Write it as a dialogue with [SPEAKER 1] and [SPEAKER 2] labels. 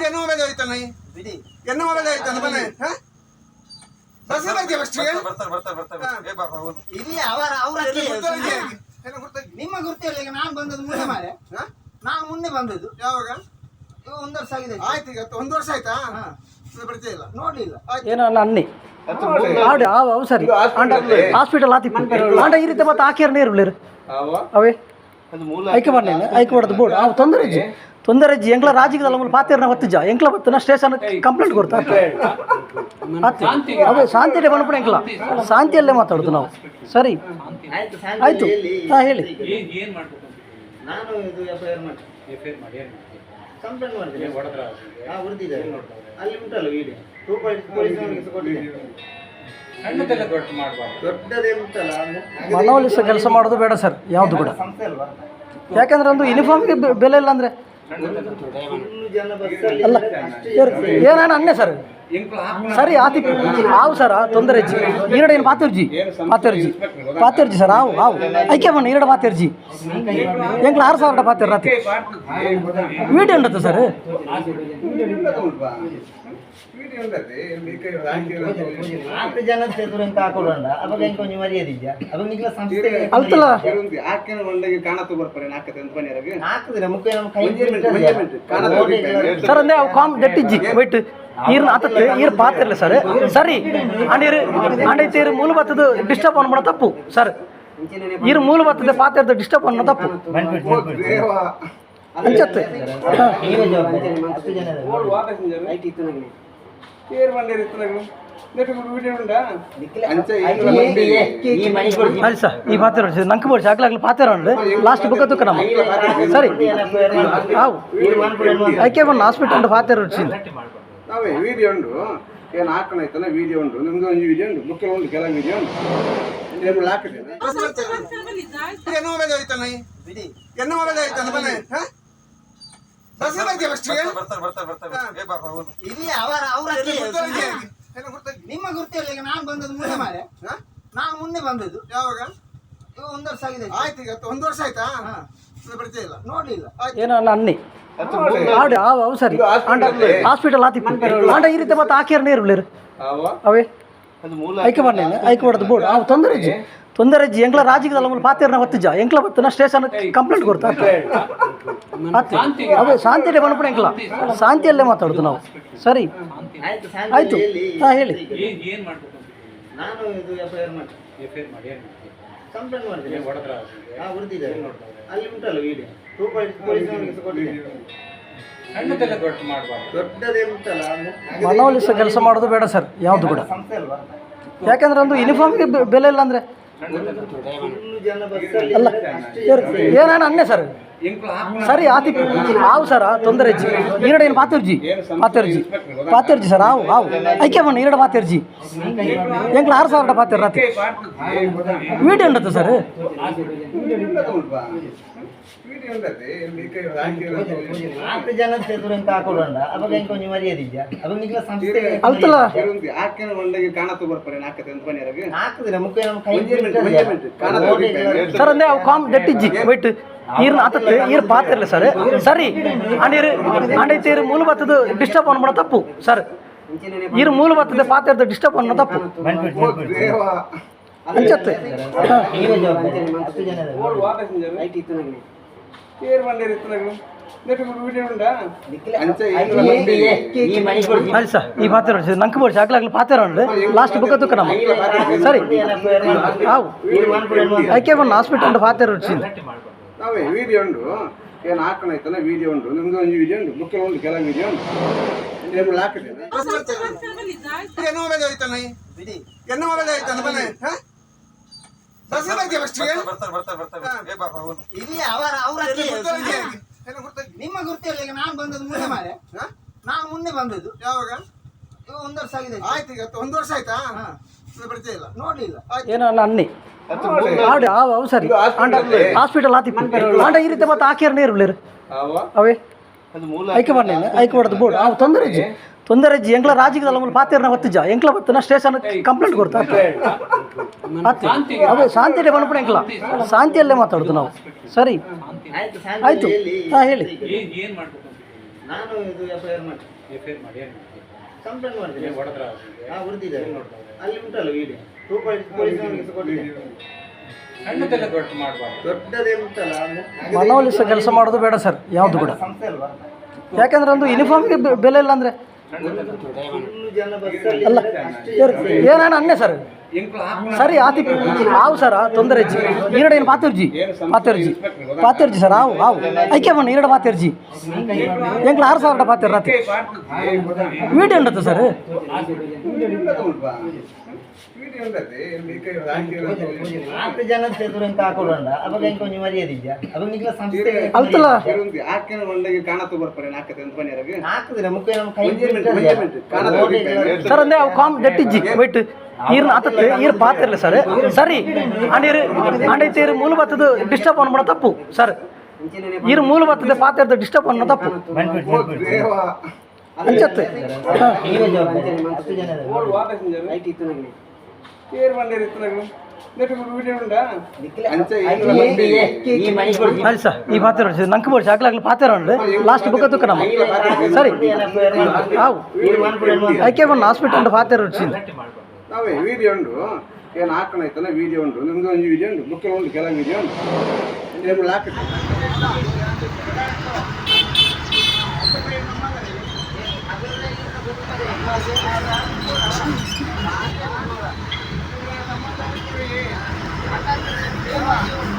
[SPEAKER 1] ಎನ್ನು ಮೊಬೈಲ್
[SPEAKER 2] ಐತಲ್ಲ ಅವರ ಅವರ ನಿಮ್ಮ ಈಗ ನಾನು ಬಂದದ್ದು ಮುಂದೆ ಮಾರೆ ನಾನು ಮುಂದೆ ಬಂದದ್ದು.
[SPEAKER 1] ಯಾವಾಗ?
[SPEAKER 2] ಒಂದು ವರ್ಷ ಆಗಿದೆ.
[SPEAKER 1] ಆಯ್ತು ಈಗ ಒಂದು ವರ್ಷ ಆಯ್ತಾ?
[SPEAKER 2] ನೋಡ್ಲಿಲ್ಲ.
[SPEAKER 3] ಏನೋ ಅನ್ನಿ. ಸರಿ. ಆಂಡ ಹಾಸ್ಪಿಟಲ್ ಆತಿಪ್ಪ ಆಂಡ ಈ ರೀತಿ ಮತ್ತೆ ಆಕೇರ್ನೇ ಇರ್ಲಿರು ಅವೇ? ಐಕೆ ಬನ್ನಿ ಬೋರ್ಡ್. ತೊಂದರೆ ತೊಂದರೆ ಇಜ್ಜಿ ಎಂಕ್ಲ ರಾಜಿಗದಲ್ಲ ಮುಲ್ ಪಾತಿರ್ನ ಹೊತ್ತಿಜ್ಜ ಎಂಕ್ಲ ಬತ್ತನ ಸ್ಟೇಷನ್ ಕಂಪ್ಲೇಂಟ್ ಕೊಡ್ತಾ ಅದೇ ಶಾಂತಿಯಲ್ಲೇ ಬಂದ್ಬಿಡ ಎಂಕ್ಲ. ಶಾಂತಿಯಲ್ಲೇ ಮಾತಾಡೋದು ನಾವು. ಸರಿ.
[SPEAKER 2] ಆಯ್ತು
[SPEAKER 3] ಆಯ್ತು. ಹಾಂ ಹೇಳಿ. ಮನವೊಲಿಸೋ ಕೆಲಸ ಮಾಡೋದು ಬೇಡ ಸರ್ ಯಾವುದು ಕೂಡ. ಯಾಕಂದ್ರೆ ಒಂದು ಯೂನಿಫಾರ್ಮ್ಗೆ ಬೆಲೆ ಇಲ್ಲ ಅಂದರೆ ಅಲ್ಲ
[SPEAKER 2] ಅಷ್ಟೇ
[SPEAKER 3] ಏನೇನು ಅನ್ನೆ ಸರ್. ಸರಿ ಆತಿ ಆವು ಸರ್, ತೊಂದರೆ ಇಜ್ಜಿ ಈರಡ ಏನು ಪಾತಿರ್ಜಿ ಪಾತಿರ್ಜಿ ಪಾತಿರ್ಜಿ ಸರ್ ಆವು ಆವು ಐಕೆ ಬಣ್ಣ ಈರಡ ಪಾತಿರ್ಜಿ ಎಂಕ್ಲ ಆರು ಸಾವಿರ ಪಾತಿರ್ ರಾತ್ರಿ. ವೀಟ್ ಉಂಟತ್ತು ಸರ್.
[SPEAKER 2] ನಾಲ್ಕು ಜನ ಎದುರು ಅಂತ ಹಾಕೊಳ್ಳೋಣ ಅವಾಗ ಹೆಂಗೆ ಅವಾಗ ಸಂಸ್ಥೆ
[SPEAKER 3] ಅಲ್ತಲ್ಲ
[SPEAKER 4] ಕಾಣತ್ತು ಬರ್ತಾರೆ ಬನ್ನಿರಾಗ
[SPEAKER 2] ನಮ್ಮ ಕೈ
[SPEAKER 3] ಸರ್ ಅಂದೆ ಅವು ಕಾಮ್ ಗಟ್ಟಿಜ್ಜಿ ವೈಟ್ ಈರ್ನ ಆತತ್ತೆ ಈರ್ ಪಾತಿರ್ಲಿ ಸರ್ ಸರಿ ಅಂಡೀರ್ ಅಂಡೈತೆ ಈರ್ ಮೂಲ ಬತ್ತದ ಡಿಸ್ಟರ್ಬ್ ಅನ್ಬಿಡ ತಪ್ಪು ಸರ್ ಈರ್ ಮೂಲ ಬತ್ತದ ಪಾತಿರ್ದ ಡಿಸ್ಟರ್ಬ್ ಅನ್ನೋ ತಪ್ಪು ಅಂಚತ್ತೆ
[SPEAKER 4] ఏరు వండి ఎత్తున్నాను ಅಲ್ಲಿ ಸರ್
[SPEAKER 2] ಈ
[SPEAKER 3] ಮಾತಾಡೋಣ ಲಾಸ್ಟ್ ಬುಕ್ಕ
[SPEAKER 2] ತುಕ್ಕ ನಮ್ಮ ಸರಿ. ಹಾವು.
[SPEAKER 3] ಅದಕ್ಕೆ ಒಂದು ಹಾಸ್ಪಿಟಲ್ ಪಾತಾರ
[SPEAKER 4] ನಾವೇ ವೀಡಿಯೋ ಉಂಡು. ಏನು ಹಾಕೋಣ ಆಯ್ತಾನೆ ವೀಡಿಯೋ ಉಂಟು ನಿಮ್ದು ಒಂದು ವಿಡಿಯೋ ಉಂಟು. ಬುಕ್ಕ ಉಂಟು ಕೆಲವು ವಿಡಿಯೋ ಉಂಟು. ಏನು ಹಾಕಿದ್ದೇನೆ
[SPEAKER 1] ಎನ್ನು ಒಳ್ಳೆದಾಯ್ತಾನೆ ಎನ್ನು ಒಳ್ಳೆದಾಯ್ತಾನೆ ಹಾಂ?
[SPEAKER 2] ನಿಮ್ಮ ಗುರ್ತಿಯಲ್ಲಿ ಈಗ ನಾನು ಬಂದದ್ದು ಮುಂದೆ ಮಾರೆ. ನಾನು ಮುಂದೆ ಬಂದದ್ದು.
[SPEAKER 1] ಯಾವಾಗ?
[SPEAKER 2] ಒಂದ್ ವರ್ಷ ಆಗಿದೆ.
[SPEAKER 1] ಆಯ್ತು ಈಗ ಒಂದ್ ವರ್ಷ ಆಯ್ತಾ?
[SPEAKER 3] ಸರಿ. ಹಾಸ್ಪಿಟಲ್ ಆತಿಪ್ಪ ಈ ರೀತಿ ಮತ್ತೆ ಅವೇ? ಆಯ್ಕೆ ಮಾಡ್ಲಿಲ್ಲ ಬೋರ್ಡ್. ಅವು ತೊಂದರೆ ತೊಂದರೆ ಅಜ್ಜಿ ಎಂಕ್ಲ ರಾಜಿಗದಲ್ಲ ಮುಲ್ ಪಾತಿರ್ನ ಜಾ ಎಂಕ್ಲ ಬತ್ತನ ಸ್ಟೇಷನ್ ಕಂಪ್ಲೇಂಟ್ ಕೊಡ್ತಾ ಶಾಂತಿ ಶಾಂತಿಯಲ್ಲೇ ಬಂದ್ಬಿಡ ಎಂಕ್ಲ. ಶಾಂತಿಯಲ್ಲೇ ಮಾತಾಡೋದು ನಾವು. ಸರಿ.
[SPEAKER 2] ಆಯ್ತು
[SPEAKER 3] ಹಾಂ ಹೇಳಿ. ಮನವೊಲಿಸೋ ಕೆಲಸ ಮಾಡೋದು ಬೇಡ ಸರ್ ಯಾವುದು ಕೂಡ. ಯಾಕಂದ್ರೆ ಒಂದು ಯೂನಿಫಾರ್ಮ್ಗೆ ಬೆಲೆ ಇಲ್ಲ ಅಂದರೆ ಅಲ್ಲ ಏನೇನು ಅನ್ನೆ ಸರ್? ಸರಿ ಆತಿ ಆವು ಸರ ತೊಂದರೆ ಅಜ್ಜಿ ಈರಡ ಏನು ಪಾತರ್ಜಿ? ಪಾತಿರ್ಜಿ. ಪಾತಿರ್ಜಿ ಸರ್ ಆವು ಆವು. ಐಕೆ ಬಣ್ಣ ಈರಡ ಪಾತಿರ್ಜಿ. ಎಂಕ್ಲ ಆರು ಸಾವಿರ ಪಾತಿರ್ ರಾತ್ರಿ. ವೀಟ್ ಉಂಟತ್ತು ಸರ್?
[SPEAKER 4] ವಿಡಿಯೋ
[SPEAKER 3] ಅಲ್ತಲ್ಲ
[SPEAKER 4] ಒಂದೇ
[SPEAKER 3] ಸರ್ ಅಂದೆ ಅವು ಕಾಮ್ ದಟ್ಟಿಜ್ಜಿ ವೈಟ್ ಇರ್ನ ಆತತ್ತೆ ಇರ್ ಪಾತಿರ್ಲಿ ಸರ್. ಸರಿ ಅಂಡೀರ್ ಅಂಡೈತಿ ಇರ್ ಮೂಲಭೂತದ ಡಿಸ್ಟರ್ಬ್ ಅನ್ಬಿಡೋ ತಪ್ಪು ಸರ್. ಇರ್ ಮೂಲಭೂತದ ಪಾತಿರ್ದ ಡಿಸ್ಟರ್ಬ್ ಅನ್ನೋ ತಪ್ಪು. ಅಂಚತ್ತೆ.
[SPEAKER 4] ಸರ್
[SPEAKER 2] ಈ
[SPEAKER 3] ಪಾತ್ರ ನಂಕ ಬರ್ಸಿ ಹಾಕ್ಲಾಗ್ಲಿ ಪಾತ್ರ ಲಾಸ್ಟ್
[SPEAKER 2] ಬುಕ್ಕ ತುಕ್ಕ ನಮ್ಮ ಸರಿ.
[SPEAKER 3] ಹಾವು ಬಂದು ಹಾಸ್ಪಿಟಲ್ ಪಾತ್ರ ಹೊಡ್ಸಿಂದು.
[SPEAKER 4] ನಾವೇ ವೀಡಿಯೋ ಉಂಡು. ಏನು ಹಾಕೋಣ ಆಯ್ತಾನೆ ವೀಡಿಯೋ ಉಂಡು. ನಿಮ್ದು ಒಂದು ವೀಡಿಯೋ ಉಂಟು ಬುಕ್ಕಿನ ಉಂಟು ಕೆಲವು ವೀಡಿಯೋ ಉಂಟು ನಿಮ್ಗೆ ಹಾಕಿದ್ದೇನೆ
[SPEAKER 1] ಎನ್ನೋ ಮೇಲೆ ಹೋಯ್ತಾನೆ ಎನ್ನೋ ಮೇಲೆ ಹೋಯ್ತಾನೆ ಮನೆ ಬಸ್ ಬರ್ತೀವಿ ಅಷ್ಟೇ
[SPEAKER 4] ಬರ್ತಾರೆ ಬರ್ತಾರೆ ಬರ್ತಾರೆ
[SPEAKER 2] ಇಲ್ಲಿ ಅವರ ಅವರ ನಿಮ್ಮ ಗುರ್ತಿರ್ಲಿಲ್ಲ ನಾನು ಬಂದದ್ದು ಮುಂದೆ ಮಾರೆ. ನಾನು ಮುಂದೆ ಬಂದದ್ದು.
[SPEAKER 1] ಯಾವಾಗ?
[SPEAKER 2] ಒಂದು ವರ್ಷ ಆಗಿದೆ.
[SPEAKER 1] ಆಯ್ತು ಈಗ ಒಂದು ವರ್ಷ ಆಯ್ತಾ? ಬರ್ತೀಯ ಇಲ್ಲ?
[SPEAKER 2] ನೋಡ್ಲಿಲ್ಲ.
[SPEAKER 3] ಏನೋ ಆಡು ಅವ ಅವು ಸರಿ. And hospital ಆತಿಪ್ಪು. ಆಂಡ ಈ ರೀತಿ ಮತ್ತೆ ಆಕೇರ್ನೇ ಇರ್ಲಿರು ಅವೇ. ಐಕೆ ಮಾಡಲಿಲ್ಲ ಐಕೆ ಬೋರ್ಡ್. ಅವು ತೊಂದರೆ ಇಜ್ಜಿ ತೊಂದರೆ ಇಜ್ಜಿ ಎಂಗ್ಲ ರಾಜಿಗೆ ಅಲ್ಲ ಪಾತಿರ್ನ ಒತ್ತಿಜ ಎಂಕ್ಲ ಬತ್ತಿನ ಸ್ಟೇಷನ್ ಕಂಪ್ಲೇಂಟ್ ಕೊಡ್ತಾ ಅವೇ ಶಾಂತಿಯಲ್ಲೇ ಬಂದ್ಬಿಡ ಎಂಕ್ಲ. ಶಾಂತಿಯಲ್ಲೇ ಮಾತಾಡುದು ನಾವು. ಸರಿ.
[SPEAKER 2] ಆಯ್ತು.
[SPEAKER 3] ಹಾಂ ಹೇಳಿ.
[SPEAKER 2] ನಾನು ಇದು ಎಫ್ ಐ ಆರ್ ಮಾಡಿ
[SPEAKER 5] ಎಫ್ ಐ ಆರ್ ಮಾಡಿ ಏನು ಮಾಡ್ತೀವಿ
[SPEAKER 2] ಕಂಪ್ಲೇಂಟ್ ಮಾಡ್ತೀನಿ
[SPEAKER 5] ಹೊಡೆದ್ರ
[SPEAKER 2] ಹಾ ಹೊಡೆದಿದ್ದಾರೆ. ಅಲ್ಲಿ ಉಂಟಲ್ಲ ವಿಡಿಯೋ ಟೂ ಪಾಯಿಂಟ್ ಪೊಲೀಸ್ ಕೊಟ್ಟಿದೆ
[SPEAKER 5] ಸಣ್ಣದೆಲ್ಲ ದೊಡ್ಡ ಮಾಡಬಾರ್ದು.
[SPEAKER 2] ದೊಡ್ಡದೇ ಉಂಟಲ್ಲ
[SPEAKER 3] ಮನವೊಲಿಸೋ ಕೆಲಸ ಮಾಡೋದು ಬೇಡ ಸರ್ ಯಾವ್ದು ಕೂಡ. ಯಾಕಂದ್ರೆ ಒಂದು ಯೂನಿಫಾರ್ಮ್ಗೆ ಬೆ- ಬೆಲೆ ಇಲ್ಲ ಅಂದರೆ ಅಲ್ಲ
[SPEAKER 2] ಅಷ್ಟೇ
[SPEAKER 3] ಏನೇನು ಅನ್ನೆ ಸರ್ ಸರಿ ಆತಿ ಆವು ಸರ್ ತೊಂದರೆ ಇಜ್ಜಿ ಈರಡ ಏನು ಪಾತಿರ್ಜಿ ಪಾತಿರ್ಜಿ ಪಾತಿರ್ಜಿ ಸರ್ ಆವು ಆವು ಐಕೆ ಬನ್ನಿ ಈರಡ ಪಾತಿರ್ಜಿ ಎಂಕ್ಲ ಆರು ಸಾವಿರ ಪಾತಿರ್ ರಾತ್ರಿ ವೀಡಿಯೋ ಉಂಟು ಸರ್
[SPEAKER 2] ಜನ ಅಂತ ಹಾಕೊಳ್ಳೋಣ ಅವಾಗ ಹೆಂಗೆ ನಿಗ್ಲ ಸಂಸ್ಥೆ
[SPEAKER 3] ಅಲ್ತಲ್ಲ?
[SPEAKER 4] ಕಾಣತ್ತು ಬರ್ತಾರೆ ನಾಲ್ಕತೆ ಅಂತ ಬನ್ನಿರಾಗೆ
[SPEAKER 2] ಹಾಕಿದ್ರೆ ಮುಖ ನಮ್ಮ ಕೈ.
[SPEAKER 3] ಸರ್ ಅಂದ್ರೆ ಅವು ಕಾಮ್ ದಟ್ಟಿಜ್ಜಿ ವೈಟ್ ಈರ್ ಆತತ್ತೆ ಈರ್ ಪಾತಿರ್ಲಿ ಸರ್ ಸರಿ ಅಂಡೀರ್ ಅಂಡೈತೆ ಈರ್ ಮೂಲ ಬತ್ತದ ಡಿಸ್ಟರ್ಬ್ ಅನ್ಬಿಡ ತಪ್ಪು ಸರ್ ಈರ್ ಮೂಲ ಬತ್ತದ ಪಾತಿರ್ದ ಡಿಸ್ಟರ್ಬ್ ಅನ್ನೋ ತಪ್ಪು. ಅಂಚತ್ತೆ.
[SPEAKER 2] ಈ
[SPEAKER 3] ಸರ್ ಈ ಪಾತ್ರ ನಂಕ ಪಾತ್ರ ಲಾಸ್ಟ್ ಬುಕ್ಕ ತುಕ್ಕ ನಮ್ಮ ಸರಿ ಹಾವು ಬಂದು ಹಾಸ್ಪಿಟಲ್ ಪಾತ್ರ
[SPEAKER 4] ನಾವೇ ವಿಡಿಯೋ ಉಂಡು ಏನು ಹಾಕೋಣ ವಿಡಿಯೋ ಉಂಟು ನಿಮ್ದು ಒಂದು ವಿಡಿಯೋ ಉಂಟು ಬುಕ್ಕ ಉಂಟು ಕೆಲ ವಿಡಿಯೋ ಉಂಟು ಹಾಕಿ
[SPEAKER 2] Yeah.